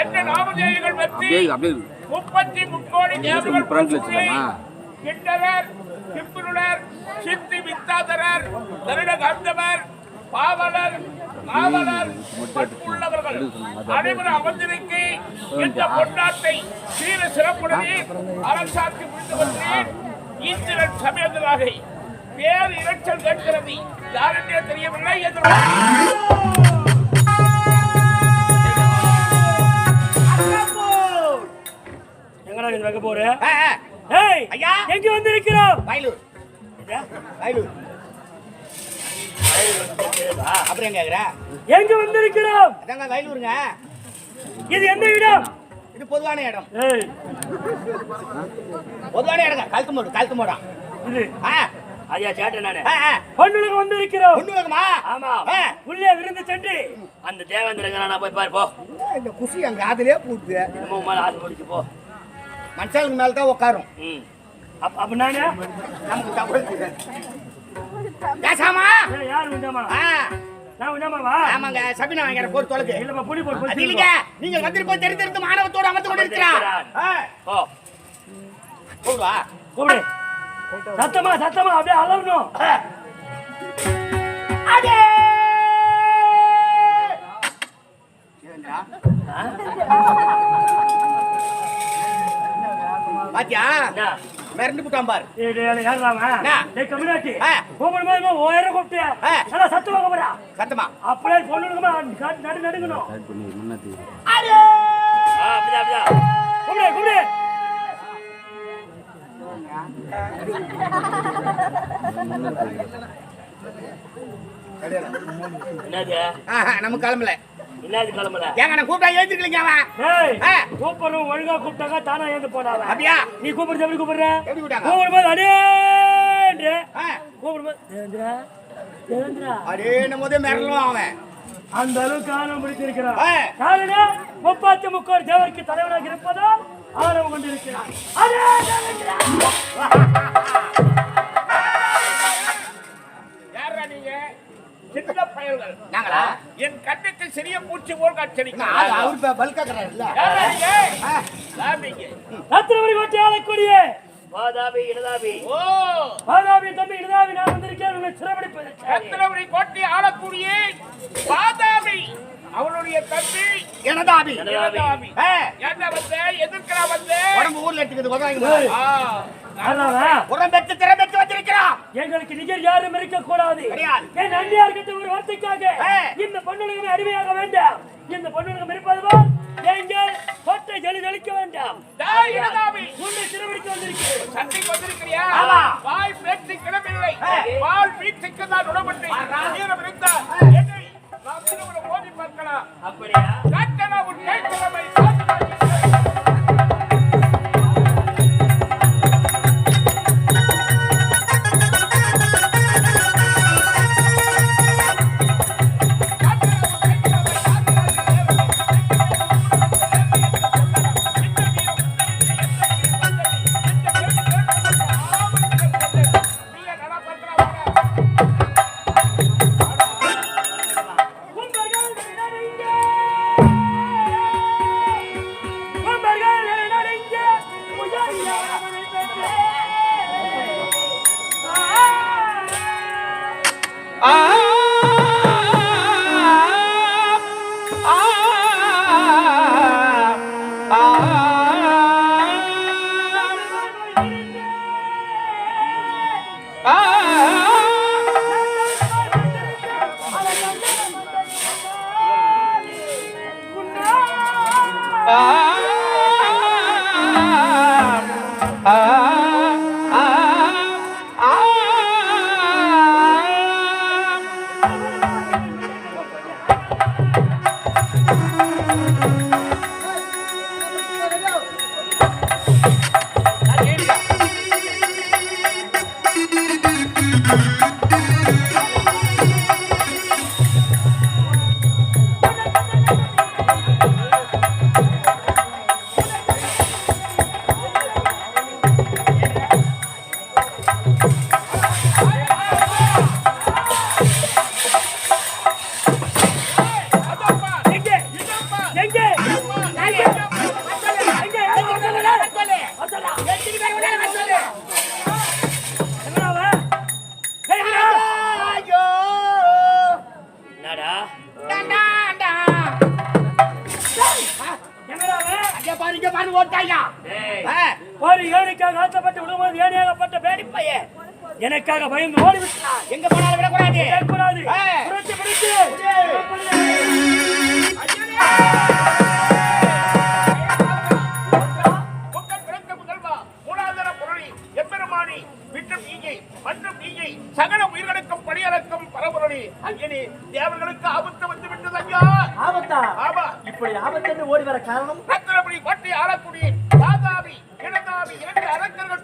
என்ற நாமதேவிகள் பற்றி முப்பத்தி முக்கோடி? கிண்டவர் கிம்புருளர் சித்தி வித்தாதரர் கருட கந்தவர் பாவலர் காவலர் உள்ளவர்கள் அனைவரும் அமர்ந்திருக்கி இந்த சீர சிறப்புடனே அரசாட்சி புரிந்து வந்தேன் இந்திரன் சமேதராக. வேறு இரைச்சல் கேட்கிறது. யாரென்றே தெரியவில்லை என்று நீ வைக்க போற? ஆ, ஆ, ஏய் ஐயா. எங்க வந்திருக்கிறோம்? வயலூர் வயலூர் அப்புறம் எங்க கேக்குற? எங்க வந்திருக்கிறோம்? அதாங்க வயலூருங்க இது எந்த இடம்? இது பொதுவான இடம். பொதுவான இடங்க. கழுத்து மோடு கழுத்து மோடா. இது. ஆ, ஐயா சேட்டை நானு. பொண்ணுக்கு வந்திருக்கிறோம். ஒண்ணு வேணுமா ஆமா. உள்ளே விருந்து சென்று அந்த தேவேந்திரங்க நான் போய் பாரு போ. இந்த குசி அங்க அதுலயே பூத்து நம்ம மேல ஆசை பிடிச்சு போ. மனுஷாளுக்கு மேல தான் உட்காரும் ம். அப்ப அப்ப நானு நமக்கு தெரியாது. பேசாமா. யார் உண்டாமாவா ஆமாங்க சபினா வாங்கிற போர் தொலைக்கு. இல்லப்பா புலி போட்டு அது இல்லைங்க. நீங்க வந்திருப்போம் தெரிந்திருந்து மாணவத்தோடு அமர்ந்து கொண்டிருக்கிறார் ஆ, போ. கூப்பிடுவா கூப்பிடு. சத்தமா சத்தமா அப்படியே அலறணும். அடே பாத்தியா என்ன? மிரண்டு புட்டான் பாரு ஏய், டேய், டேய், யாருடா அவன்? என்ன? டேய், கம்யூனிட்டி. ஆ. கூப்பிடும்போது இவன் உயரம் கூப்பிட்டியா? ஆ. நல்லா சத்தமா. சத்தமா? அப்படியே பொண்ணுங்களுக்குமா நடு- நடு நடுங்கணும். பண்ணி. என்னது? ஆஹா, நம்ம கிளம்பல. என்னது கிளம்பல? ஏங்க நான் கூப்பிட்டா எழுந்திருக்கலீங்க அவன். கூப்பிடுறவன் ஒழுங்கா கூப்பிட்டாங்க, தானா எழுந்து போனாவன். அப்படியா நீ கூப்பிடுறது எப்படி கூப்பிடுற? எப்படி கூப்பிட்டாங்க? கூப்பிடும்போது. ஆ, கூப்பிடும்போது, தேவேந்திரா, தேவேந்திரா. அடே மிரளும் அவன் அந்த அளவுக்கு ஆணவம் பிடித்திருக்கிறான் ஆ. காரணம் முப்பத்தி முக்கோடி தேவருக்கு தலைவனாக இருப்பதால் ஆணவம் கொண்டிருக்கிறான் அதே தேவேந்திரா. பயல்கள் நாங்களா? என் கண்ணுக்கு சிறிய பூச்சி போல். அவரு கோட்டை ஆளக்கூடிய ஓ! வாதாபி தம்பி நான் வந்திருக்கேன் கோட்டை ஆளக்கூடிய எனதாபி. இளதாபி. ஏ, என்ன வந்த? எதிர்க்கிறா வந்த? உடம்பு ஊர்ல எடுத்துக்குது உதவாங்க உரம் பெற்று திறம் எங்களுக்கு நிகர் யாரும் இருக்க கூடாது கிடையாது. என் அண்ணியார் கிட்ட ஒரு வார்த்தைக்காக. இந்த பொண்ணுலகம் அடிமையாக வேண்டாம் இந்த பொண்ணுலகம் இருப்பது போல் எங்கள் கோட்டை ஜலி தெளிக்க வேண்டாம். உன்னை சிறுவடிக்க வந்திருக்கிறேன் சண்டைக்கு வந்திருக்கிறியா? வாய் பேச்சு கிளம்பில்லை. வால் வீச்சுக்கு தான் உடம்புண்டு. ஈரம் இருந்தா என்னை நாம் திருமணம் ஓதி பார்க்கலாம். அப்படியா காட்டனா உன் எனக்காக பயந்து ஓடி விட்டான் எங்க போனாலும் விடக்கூடாது கேட்கக்கூடாது ஏய். புரட்சி நீங்கி, சகல உயிர்களுக்கும் பணியளக்கும் பரபொருளி. அங்கினி, தேவர்களுக்கு ஆபத்து வந்து விட்டது ஐயா. ஆபத்தா ஆமா, இப்படி ஆபத்தென்று ஓடி வர காரணம் ரத்தினபுரி கோட்டை ஆளக்கூடிய வாதாபி, இளதாபி இரண்டு அரக்கர்கள்.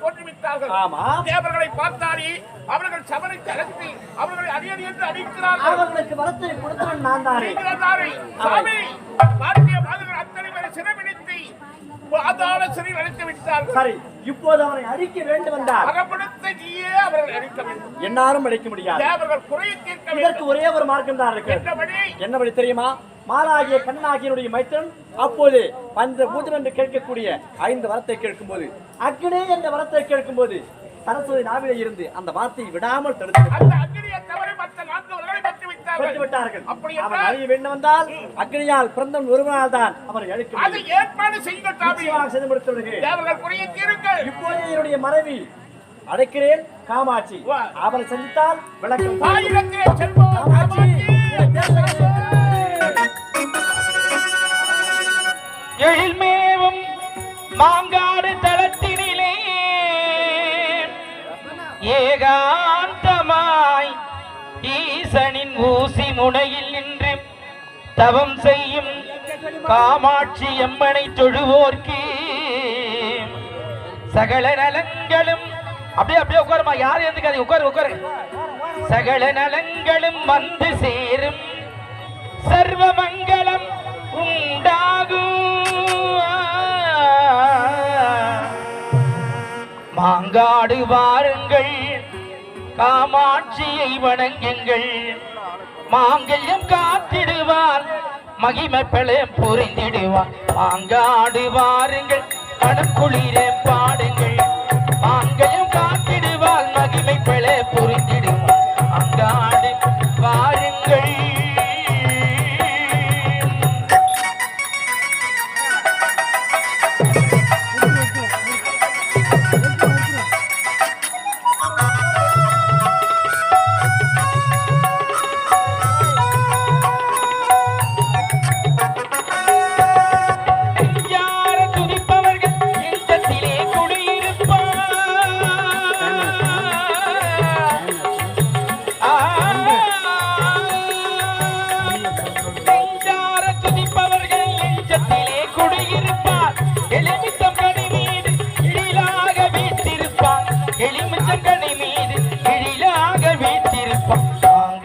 தேவர்களை பார்த்தாலே அவர்கள் சபனை தளர்த்தி அவர்களை அடியடி என்று அடிக்கிறார்கள் அவர்களுக்கு வரத்தை கொடுத்தவன் நான் தானே. நீங்கள்தானே? சாமி, பாட்டிய மாதர்கள் அத்தனை பேரை சிறைபிடித்து பாதாள சிறையில் விட்டார்கள். சரி இப்போது அவனை அழிக்க வேண்டும் நீயே அவர்களை அழிக்க வேண்டும். என்னாலும் அழிக்க முடியாது. தேவர்கள் குறையை தீர்க்க இதற்கு ஒரே ஒரு மார்க்கம் தான் இருக்கு என்னபடி தெரியுமா? மாலாகிய கண்ணாகியனுடைய மைத்தன் அப்போது பஞ்ச பூஜன் என்று கேட்கக்கூடிய ஐந்து வரத்தை கேட்கும்போது அக்னே என்ற வரத்தை கேட்கும்போது சரஸ்வதி நாவிலே இருந்து அந்த வார்த்தையை விடாமல் தடுத்து விட்டார்கள். அவன் வேண்டும் அக்னியால் பிறந்தவன் ஒருவனால் தான் தீருங்கள் இப்போது என்னுடைய மனைவி அழைக்கிறேன். காமாட்சி வா. அவளை சந்தித்தால் விளக்கம் எழில்மேவும் மாங்காடு தளத்தினிலே. ஏகாந்தமாய் ஈசனின் ஊசி முனையில் நின்று தவம் செய்யும் காமாட்சி எம்மனை தொழுவோர்க்கு. சகல நலங்களும் அப்படியே அப்படியே உட்காருமா யாரும் எதுக்காது உட்காரு உட்காரு. சகல நலங்களும் வந்து சேரும். சர்வமங்கலம் உண்டாகும். அங்காடு வாருங்கள். காமாட்சியை வணங்குங்கள். மாங்கல்யம் காத்திடுவார். மகிமை பெளம் புரிந்திடுவார் மாங்காடு வாருங்கள். மனம் பாடுங்கள். மாங்கல்யம் காத்திடுவார். மகிமை பெள புரிந்திடுவார் அங்காடு வாரு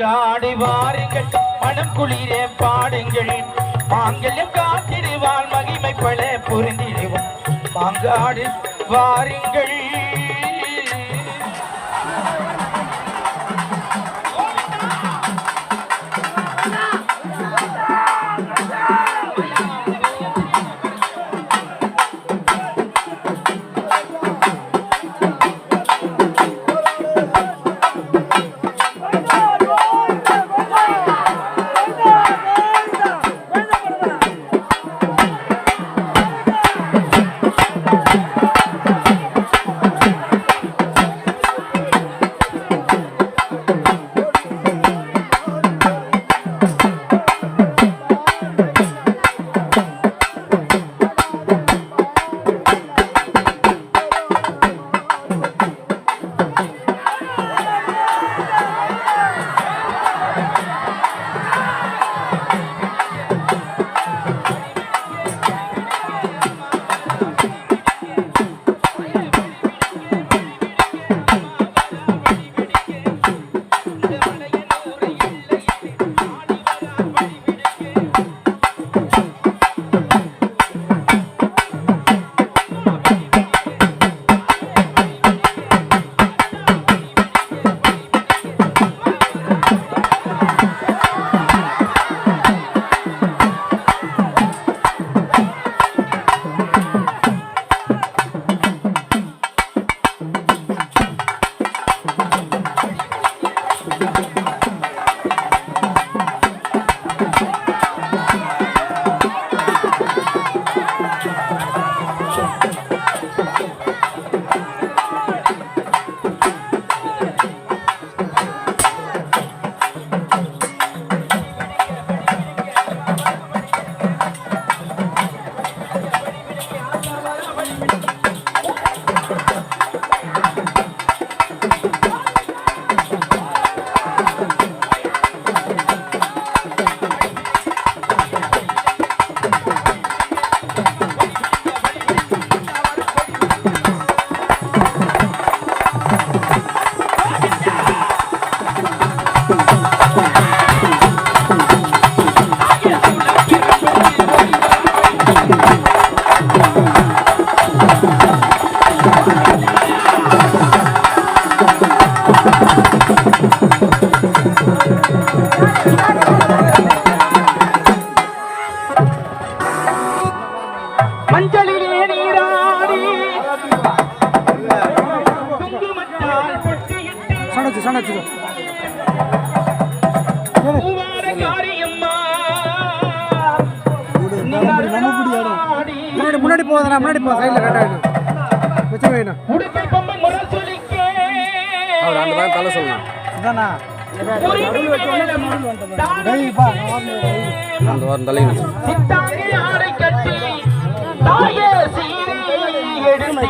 மாங்காடு வாருங்கள். மனம் குளிரே பாடுங்கள். மாங்கல்யம் காத்திடுவார். மகிமை பல புரிந்திடுவோம். மாங்காடு வாருங்கள்.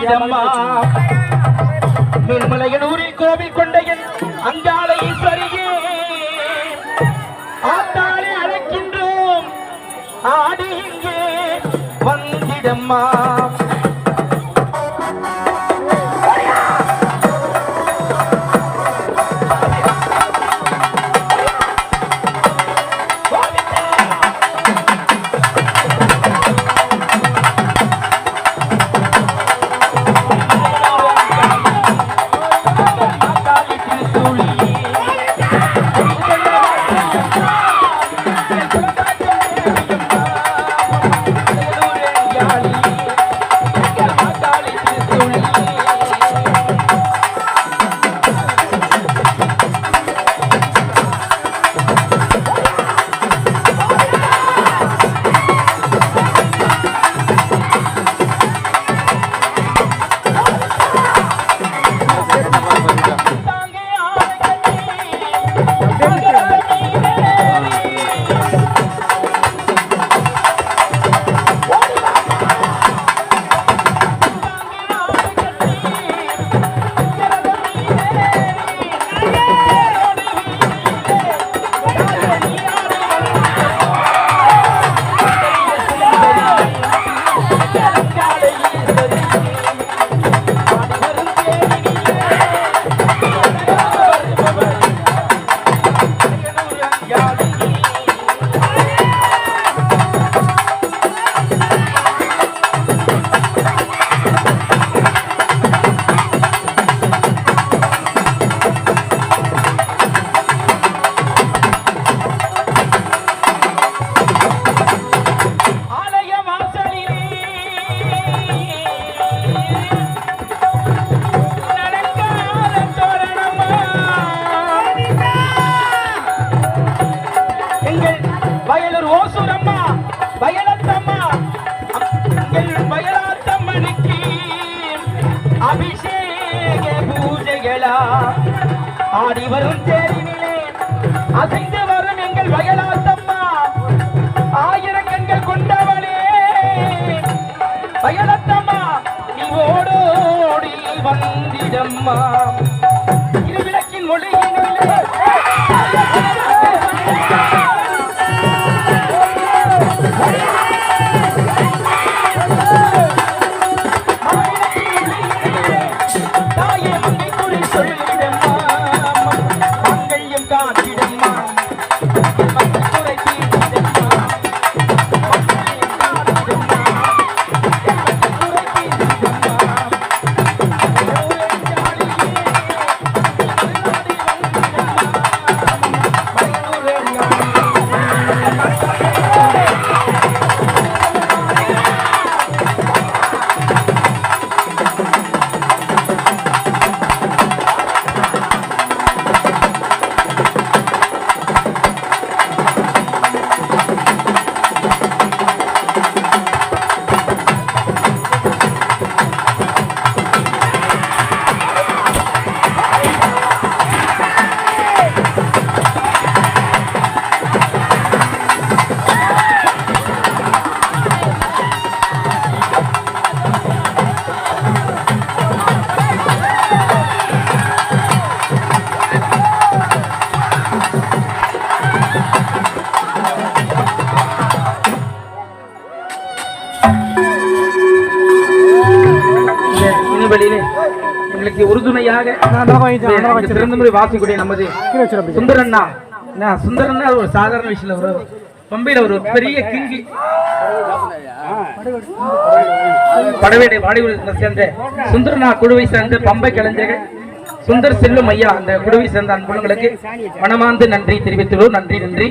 எடுத்திடம்மா மேல்மலையனூரில் கோவில் கொண்டையன் அங்காளை ஈஸ்வரியே ஆத்தாளை அழைக்கின்றோம். ஆடி இங்கே வந்திடம்மா. பூஜைகளா ஆடி வரும் தேரினிலே. அசைந்து வரும் எங்கள் வயலாத்தம்மா. ஆயிரம் கண்கள் கொண்டவளே. வயலத்தம்மா நீ ஓடோடி வந்திடம்மா. எங்களுக்கு உறுதுணையாக இந்த சிறந்தமுறை வாசிக்கூடிய நமது சுந்தரண்ணா. சுந்தரண்ணா ஒரு சாதாரண விஷயம் ஒரு பம்பையில ஒரு பெரிய கிங்கி. படவேடை வாடிவுலகத்தை சேர்ந்த சுந்தரண்ணா குழுவை சேர்ந்த பம்பை கலைஞர்கள் சுந்தர் செல்லும் ஐயா அந்த குழுவை சேர்ந்த அன்புள்ளங்களுக்கு மனமார்ந்து நன்றி தெரிவித்துள்ளோம். நன்றி நன்றி.